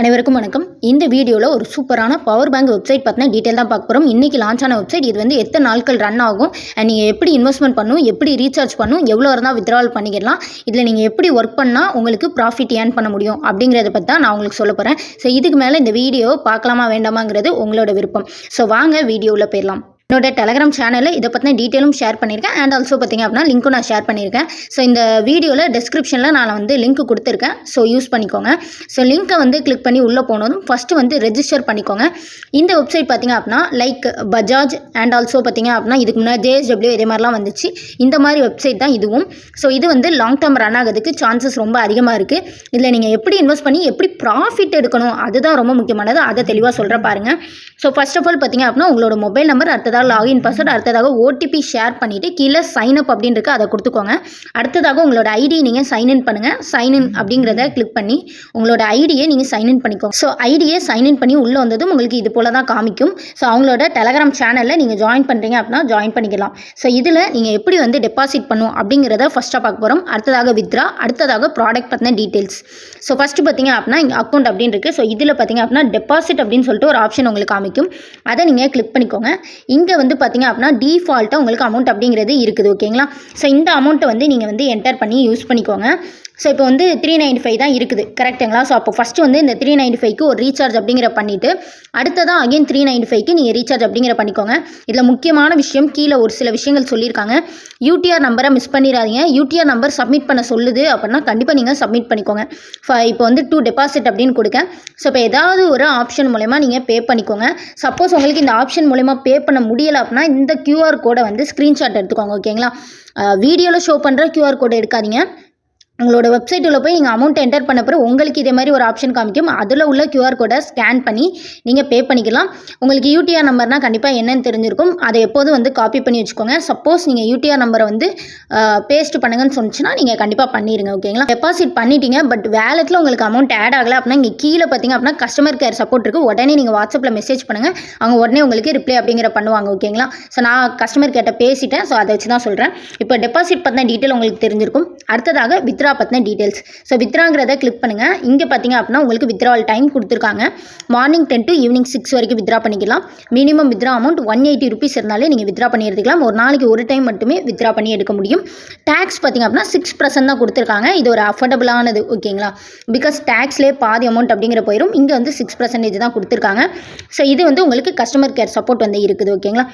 அனைவருக்கும் வணக்கம். இந்த வீடியோவில் ஒரு சூப்பரான பவர் பேங்க் வெப்சைட் பற்றின டீட்டெயில் தான் பார்க்க போகிறோம் இன்றைக்கி லான்ச் ஆன வெப்சைட் இது வந்து எத்தனை நாட்கள் ரன் ஆகும்? அண்ட் நீங்கள் எப்படி இன்வெஸ்ட்மெண்ட் பண்ணும் எப்படி ரீசார்ஜ் பண்ணும் எவ்வளோ இருந்தால் வித்ட்ராவல் பண்ணிக்கலாம் இதில் நீங்கள் எப்படி ஒர்க் பண்ணால் உங்களுக்கு ப்ராஃபிட் ஏர்ன் பண்ண முடியும்? அப்படிங்கிறத பற்றி தான் நான் உங்களுக்கு சொல்ல போகிறேன் ஸோ இதுக்கு மேலே இந்த வீடியோ பார்க்கலாமா வேண்டாமாங்கிறது உங்களோட விருப்பம். ஸோ வாங்க வீடியோவில் போயிடலாம். என்னோட டெலகிராம் சேனலில் இதை பற்றின டீட்டெயிலும் ஷேர் பண்ணியிருக்கேன் அண்ட் ஆல்சோ பார்த்தீங்க அப்படின்னா லிங்க்கும் நான் ஷேர் பண்ணியிருக்கேன் ஸோ இந்த வீடியோவில் டிஸ்கிரிப்ஷனில் நான் வந்து லிங்க் கொடுத்துருக்கேன். ஸோ யூஸ் பண்ணிக்கோங்க. ஸோ லிங்க்கை வந்து கிளிக் பண்ணி உள்ளே போனதும் ஃபஸ்ட்டு வந்து ரெஜிஸ்டர் பண்ணிக்கோங்க. இந்த வெப்சைட் பார்த்தீங்க அப்படின்னா லைக் பஜாஜ் அண்ட் ஆல்சோ பார்த்தீங்க அப்படின்னா இதுக்கு முன்னாடி ஜேஎஸ்டபிள்யூ இதே மாதிரிலாம் வந்துச்சு. இந்த மாதிரி வெப்சைட் தான் இதுவும். ஸோ இது வந்து லாங் டேர்ம் ரன் ஆகிறதுக்கு சான்சஸ் ரொம்ப அதிகமாக இருக்குது இதில் நீங்கள் எப்படி இன்வெஸ்ட் பண்ணி எப்படி ப்ராஃபிட் எடுக்கணும் அதுதான் ரொம்ப முக்கியமானது. அதை தெளிவாக சொல்கிற பாருங்கள் ஸோ ஃபஸ்ட் ஆஃப் ஆல் பார்த்தீங்க அப்படின்னா உங்களோட மொபைல் நம்பர் அடுத்ததாக லாகின் பாஸ்வேர்ட் அடுத்ததாக ஓடிபி ஷேர் பண்ணிவிட்டு கீழே சைன் அப் அப்படின்னு இருக்கு அதை கொடுத்துக்கோங்க. அடுத்ததாக உங்களோட ஐடியை நீங்கள் சைன் இன் பண்ணுங்கள் சைன் இன் அப்படிங்கிறத கிளிக் பண்ணி உங்களோட ஐடியை நீங்கள் சைன் இன் பண்ணிக்கோங்க. ஸோ ஐடியை சைன் இன் பண்ணி உள்ளே வந்ததும் உங்களுக்கு இது போல தான் காமிக்கும். ஸோ அவங்களோட டெலகிராம் சேனலில் நீங்கள் ஜாயின் பண்ணுறீங்க அப்படின்னா ஜாயின் பண்ணிக்கலாம். ஸோ இதில் நீங்கள் எப்படி வந்து டெபாசிட் பண்ணும் அப்படிங்கிறத ஃபஸ்ட்டாக பார்க்க போகிறோம் அடுத்ததாக வித்ரா அடுத்ததாக ப்ராடக்ட் பற்றின டீட்டெயில்ஸ் ஸோ ஃபஸ்ட்டு பார்த்தீங்க அப்படின்னா இங்கே அக்கௌண்ட் அப்படின்னு இருக்குது ஸோ இதில் பார்த்தீங்க அப்படின்னா டெபாசிட் அப்படின்னு சொல்லிட்டு ஒரு ஆப்ஷன் உங்களுக்கு காமிக்கும். அதை நீங்கள் கிளிக் பண்ணிக்கோங்க. இங்கே வந்து பார்த்தீங்க அப்படின்னா டிஃபால்ட்டாக உங்களுக்கு அமௌண்ட் அப்படிங்கிறது இருக்குது ஓகேங்களா ஸோ இந்த அமௌண்ட்டை வந்து நீங்கள் வந்து என்டர் பண்ணி யூஸ் பண்ணிக்கோங்க. ஸோ இப்போ வந்து த்ரீ நைன்டி ஃபைவ் தான் இருக்குது கரெக்டுங்களா ஸோ அப்போ ஃபஸ்ட்டு வந்து இந்த த்ரீ நைன்டி ஃபைவ்க்கு ஒரு ரீசார்ஜ் அப்படிங்கிற பண்ணிவிட்டு அடுத்ததாக அகைன் த்ரீ நைன்டி ஃபைவ்க்கு நீங்கள் ரீசார்ஜ் அப்படிங்கிற பண்ணிக்கோங்க. இதில் முக்கியமான விஷயம் கீழே ஒரு சில விஷயங்கள் சொல்லியிருக்காங்க. யூடிஆர் நம்பரை மிஸ் பண்ணிடாதீங்க யூடிஆர் நம்பர் சப்மிட் பண்ண சொல்லுது அப்படின்னா கண்டிப்பாக நீங்கள் சப்மிட் பண்ணிக்கோங்க. ஃப- இப்போ வந்து டூ டெபாசிட் அப்படின்னு கொடுக்க ஸோ இப்போ ஏதாவது ஒரு ஆப்ஷன் மூலயமா நீங்கள் பே பண்ணிக்கோங்க. சப்போஸ் உங்களுக்கு இந்த ஆப்ஷன் மூலயமா பே பண்ண முடியலை அப்படின்னா இந்த கியூஆர் கோடை வந்து ஸ்க்ரீன்ஷாட் எடுத்துக்கோங்க ஓகேங்களா வீடியோவில் ஷோ பண்ணுற கியூஆர் கோடை எடுக்காதீங்க. உங்களோட வெப்சைட்டில் போய் நீங்கள் அமௌண்ட் என்டர் பண்ண பிறகு உங்களுக்கு இதே மாதிரி ஒரு ஆப்ஷன் காமிக்கும். அதில் உள்ள கியூஆர் கோடை ஸ்கேன் பண்ணி நீங்கள் பே பண்ணிக்கலாம். உங்களுக்கு யூடிஆர் நம்பர்னால் கண்டிப்பாக என்னன்னு தெரிஞ்சிருக்கும். அதை எப்போதும் வந்து காப்பி பண்ணி வச்சுக்கோங்க. சப்போஸ் நீங்கள் யூடிஆர் நம்பரை வந்து பேஸ்ட் பண்ணுங்கன்னு சொன்னிச்சுன்னா நீங்கள் கண்டிப்பாக பண்ணிடுங்க ஓகேங்களா டெபாசிட் பண்ணிட்டீங்க பட் வேலெட்டில் உங்களுக்கு அமௌண்ட் ஆட் ஆகலை அப்படின்னா இங்கே கீழே பார்த்தீங்க அப்படின்னா கஸ்டமர் கேர் சப்போர்ட் இருக்குது உடனே நீங்கள் வாட்ஸ்அப்பில் மெசேஜ் பண்ணுங்கள் அவங்க உடனே உங்களுக்கு ரிப்ளை அப்படிங்கிற பண்ணுவாங்க ஓகேங்களா ஸோ நான் கஸ்டமர் கேட்ட பேசிட்டேன். ஸோ அதை வச்சு தான் சொல்கிறேன் இப்போ டெபாசிட் பற்றின டீட்டெயில் உங்களுக்கு தெரிஞ்சிருக்கும். அடுத்ததாக வித்ரா பற்றின டீட்டெயில்ஸ் ஸோ வித்ராங்கிறத கிளிக் பண்ணுங்கள் இங்கே பார்த்தீங்க அப்படின்னா உங்களுக்கு வித்ராவல் டைம் கொடுத்துருக்காங்க. Morning ten to evening six வரைக்கும் வித்ரா பண்ணிக்கலாம். Minimum withdraw amount one eighty rupees இருந்தாலே நீங்கள் வித்ரா பண்ணி எடுத்துக்கலாம் ஒரு நாளைக்கு ஒரு டைம் மட்டுமே வித்ரா பண்ணி எடுக்க முடியும். டேக்ஸ் பார்த்தீங்க அப்படின்னா சிக்ஸ் பர்சன்ட் தான் கொடுத்துருக்காங்க. இது ஒரு அஃபோர்டபுளானது ஓகேங்களா பிகாஸ் டேக்ஸ்லேயே பாதி அமௌண்ட் அப்படிங்கிற போயிடும் இங்கே வந்து சிக்ஸ் பர்சன்டேஜ் தான் கொடுத்துருக்காங்க. ஸோ இது வந்து உங்களுக்கு கஸ்டமர் கேர் சப்போர்ட் வந்து இருக்குது ஓகேங்களா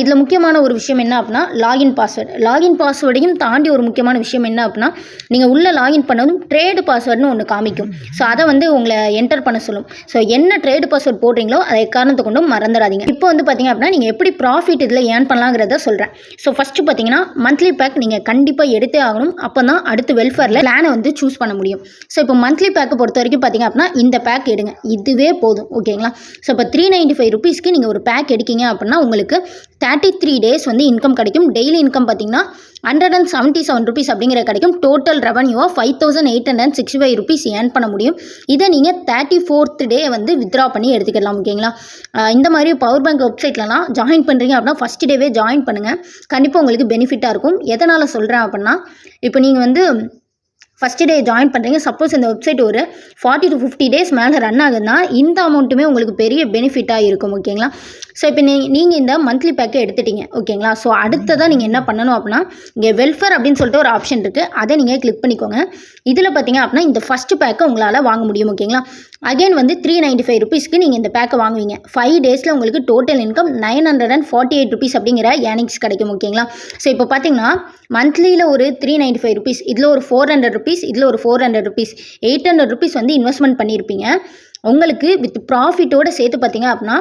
இதில் முக்கியமான ஒரு விஷயம் என்ன அப்படின்னா லாகின் பாஸ்வேர்டு லாகின் பாஸ்வேர்டையும் தாண்டி ஒரு முக்கியமான விஷயம் என்ன அப்படின்னா நீங்கள் உள்ளே லாகின் பண்ணதும் ட்ரேடு பாஸ்வேர்டுன்னு ஒன்று காமிக்கும். ஸோ அதை வந்து உங்களை என்டர் பண்ண சொல்லும். ஸோ என்ன ட்ரேடு பாஸ்வேர்ட் போடுறீங்களோ அதை காரணத்தை கொண்டும் மறந்துடாதீங்க. இப்போ வந்து பார்த்தீங்க அப்படின்னா நீங்கள் எப்படி ப்ராஃபிட் இதில் ஏர்ன் பண்ணலாங்கிறத சொல்கிறேன் ஸோ ஃபஸ்ட்டு பார்த்தீங்கன்னா மந்த்லி பேக் நீங்கள் கண்டிப்பாக எடுத்தே ஆகணும். அப்போ தான் அடுத்து வெல்ஃபேரில் பிளானை வந்து சூஸ் பண்ண முடியும். ஸோ இப்போ மந்த்லி பேக்கை பொறுத்த வரைக்கும் பார்த்தீங்க அப்படின்னா இந்த பேக் எடுங்க. இதுவே போதும். ஓகேங்களா ஸோ இப்போ த்ரீ நைன்டி ஃபைவ் ருபீஸ்க்கு நீங்கள் ஒரு பேக் எடுக்கீங்க அப்படின்னா உங்களுக்கு தேர்ட்டி த்ரீ டேஸ் வந்து இன்கம் கிடைக்கும். டெய்லி இன்கம் பார்த்தீங்கன்னா hundred and seventy seven rupees அப்படிங்கிற கிடைக்கும். Total ரெவன்யூவாக five thousand eight hundred sixty five rupees earn பண்ண முடியும். இதை நீங்கள் தேர்ட்டி ஃபோர்த் டே வந்து வித்ரா பண்ணி எடுத்துக்கலாம் ஓகேங்களா இந்த மாதிரி பவர் பேங்க் வெப்சைட்லலாம் ஜாயின் பண்ணுறீங்க அப்படின்னா ஃபஸ்ட் டேவே ஜாயின் பண்ணுங்கள் கண்டிப்பாக உங்களுக்கு பெனிஃபிட்டாக இருக்கும். எதனால் சொல்கிறேன் அப்படின்னா இப்போ நீங்கள் வந்து ஃபஸ்ட் டே ஜாயின் பண்ணுறீங்க சப்போஸ் இந்த வெப்சைட் ஒரு ஃபார்ட்டி டு ஃபிஃப்டி டேஸ் மேலே ரன் ஆகுதுன்னா இந்த அமௌண்ட்டுமே உங்களுக்கு பெரிய பெனிஃபிட்டாக இருக்கும் ஓகேங்களா ஸோ இப்போ நீ நீங்கள் இந்த மந்த்லி பேக்கை எடுத்துட்டீங்க ஓகேங்களா ஸோ அடுத்ததாக நீங்கள் என்ன பண்ணணும் அப்படின்னா இங்கே வெல்ஃபேர் அப்படின்னு சொல்லிட்டு ஒரு ஆப்ஷன் இருக்குது அதை நீங்கள் கிளிக் பண்ணிக்கோங்க. இதில் பார்த்தீங்க அப்படின்னா இந்த ஃபஸ்ட்டு பேக்கை உங்களால் வாங்க முடியும் ஓகேங்களா அகைன் வந்து த்ரீ நைன்டி ஃபைவ் ருபீஸ்க்கு நீங்கள் இந்த பேக்கை வாங்குவீங்க. ஃபைவ் டேஸில் உங்களுக்கு total income nine hundred and forty eight rupees அப்படிங்கிற ஏர்னிங்ஸ் கிடைக்கும் ஓகேங்களா ஸோ இப்போ பார்த்தீங்கன்னா மந்த்லியில் ஒரு த்ரீ நைன்டி ஃபைவ் ருபீஸ் இதில் ஒரு ஃபோர் ஹண்ட்ரட் ருபீஸ் இதில் ஒரு four hundred rupees eight hundred rupees வந்து இன்வெஸ்ட்மெண்ட் பண்ணியிருப்பீங்க உங்களுக்கு வித் ப்ராஃபிட்டோட சேர்த்து பார்த்தீங்க அப்படின்னா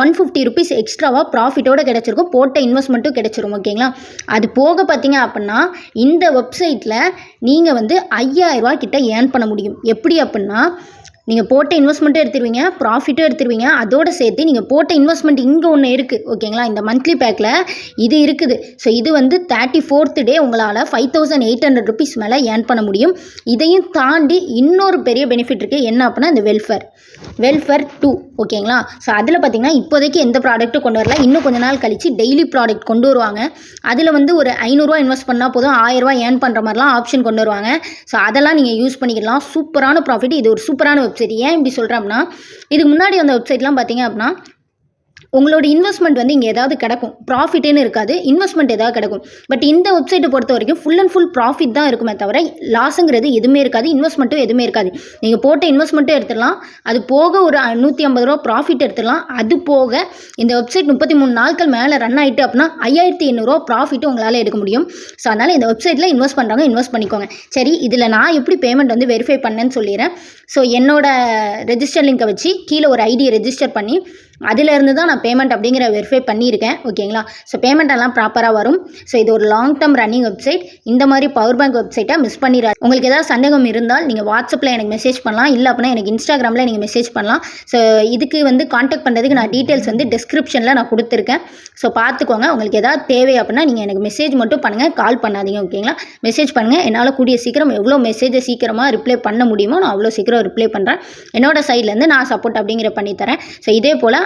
ஒன் ஃபிஃப்டி ருபீஸ் எக்ஸ்ட்ராவாக ப்ராஃபிட்டோடு கிடச்சிருக்கும் போட்ட இன்வெஸ்ட்மெண்ட்டும் கிடச்சிரும் ஓகேங்களா அது போக பார்த்தீங்க அப்படின்னா இந்த வெப்சைட்டில் நீங்கள் வந்து 5000 ரூபாய் கிட்ட ஏர்ன் பண்ண முடியும். எப்படி அப்படின்னா நீங்கள் போட்ட இன்வெஸ்ட்மெண்ட்டும் எடுத்துருவீங்க ப்ராஃபிட்டும் எடுத்துருவீங்க அதோட சேர்த்து நீங்கள் போட்ட இன்வெஸ்ட்மெண்ட் இங்கே ஒன்று இருக்குது ஓகேங்களா இந்த மந்த்லி பேக்கில் இது இருக்குது. ஸோ இது வந்து தேர்ட்டி ஃபோர்த் டே உங்களால் five thousand eight hundred rupees மேலே ஏர்ன் பண்ண முடியும். இதையும் தாண்டி இன்னொரு பெரிய பெனிஃபிட் இருக்குது என்ன அப்படின்னா இந்த வெல்ஃபேர் வெல்ஃபேர் டூ ஓகேங்களா ஸோ அதில் பார்த்தீங்கன்னா இப்போதைக்கு எந்த ப்ராடக்ட்டும் கொண்டு வரல. இன்னும் கொஞ்ச நாள் கழிச்சு டெய்லி ப்ராடக்ட் கொண்டு வருவாங்க. அதில் வந்து ஒரு ஐநூறுரூவா இன்வெஸ்ட் பண்ணால் போதும் ஆயிரரூவா ஏர்ன் பண்ணுற மாதிரிலாம் ஆப்ஷன் கொண்டு வருவாங்க. ஸோ அதெல்லாம் நீங்கள் யூஸ் பண்ணிக்கலாம். சூப்பரான ப்ராஃபிட் இது ஒரு சூப்பரான வெப்சைட் ஏன் இப்படி சொல்கிறேன் அப்படின்னா இதுக்கு முன்னாடி வந்த வெப்சைட்லாம் பார்த்தீங்க அப்படின்னா உங்களோட இன்வெஸ்ட்மெண்ட் வந்து இங்கே ஏதாவது கிடக்கும். ப்ராஃபிட்டேன்னு இருக்காது. இன்வெஸ்ட்மெண்ட் ஏதாவது கிடக்கும். பட் இந்த வெப்சைட்டை பொறுத்த வரைக்கும் ஃபுல் அண்ட் ஃபுல் ப்ராஃபிட் தான் இருக்குமே தவிர லாஸுங்கிறது எதுவுமே இருக்காது. இன்வெஸ்ட்மெண்ட்டும் எதுவுமே இருக்காது. நீங்கள் போட்ட இன்வெஸ்ட்மெண்ட்டும் எடுத்துடலாம். அது போக ஒரு நூற்றி ஐம்பது ரூபா ப்ராஃபிட் எடுத்துடலாம். அது போக இந்த வெப்சைட் முப்பத்தி மூணு நாட்கள் மேலே ரன் ஆகிட்டு அப்படின்னா ஐயாயிரத்தி எண்ணூறுரூவா ப்ராஃபிட்டும் உங்களால் எடுக்க முடியும். ஸோ அதனால் இந்த வெப்சைட்டில் இன்வெஸ்ட் பண்ணுறவங்க இன்வெஸ்ட் பண்ணிக்கோங்க. சரி இதில் நான் எப்படி பேமெண்ட் வந்து வெரிஃபை பண்ணேன்னு சொல்லிடுறேன். ஸோ என்னோட ரெஜிஸ்டர் லிங்கை வச்சு கீழே ஒரு ஐடியை ரெஜிஸ்டர் பண்ணி அதிலேருந்து தான் நான் பேமெண்ட் அப்படிங்கிற வெரிஃபை பண்ணியிருக்கேன் ஓகேங்களா ஸோ பேமெண்ட் எல்லாம் ப்ராப்பராக வரும். ஸோ இது ஒரு லாங் டேர்ம் ரன்னிங் வெப்சைட் இந்த மாதிரி பவர் பேங்க் வெப்சைட்டை மிஸ் பண்ணிடாது உங்களுக்கு ஏதாவது சந்தேகம் இருந்தால் நீங்கள் வாட்ஸ்அப்பில் எனக்கு மெசேஜ் பண்ணலாம். இல்லை அப்படின்னா எனக்கு இன்ஸ்டாகிராமில் நீங்கள் மெசேஜ் பண்ணலாம். ஸோ இதுக்கு வந்து காண்டாக்ட் பண்ணுறதுக்கு நான் டீட்டெயில்ஸ் வந்து டிஸ்கிரிப்ஷனில் நான் கொடுத்துருக்கேன். ஸோ பார்த்துக்கோங்க. உங்களுக்கு ஏதாவது தேவை அப்படின்னா நீங்கள் எனக்கு மெசேஜ் மட்டும் பண்ணுங்கள் கால் பண்ணாதீங்க ஓகேங்களா மெசேஜ் பண்ணுங்கள் என்னால் கூடிய சீக்கிரம் எவ்வளோ மெசேஜை சீக்கிரமாக ரிப்ளை பண்ண முடியுமோ நான் அவ்வளோ சீக்கிரம் ரிப்ளை பண்ணுறேன் என்னோட சைட்லேருந்து நான் சப்போர்ட் அப்படிங்கிற பண்ணித்தரேன். ஸோ இதே போல்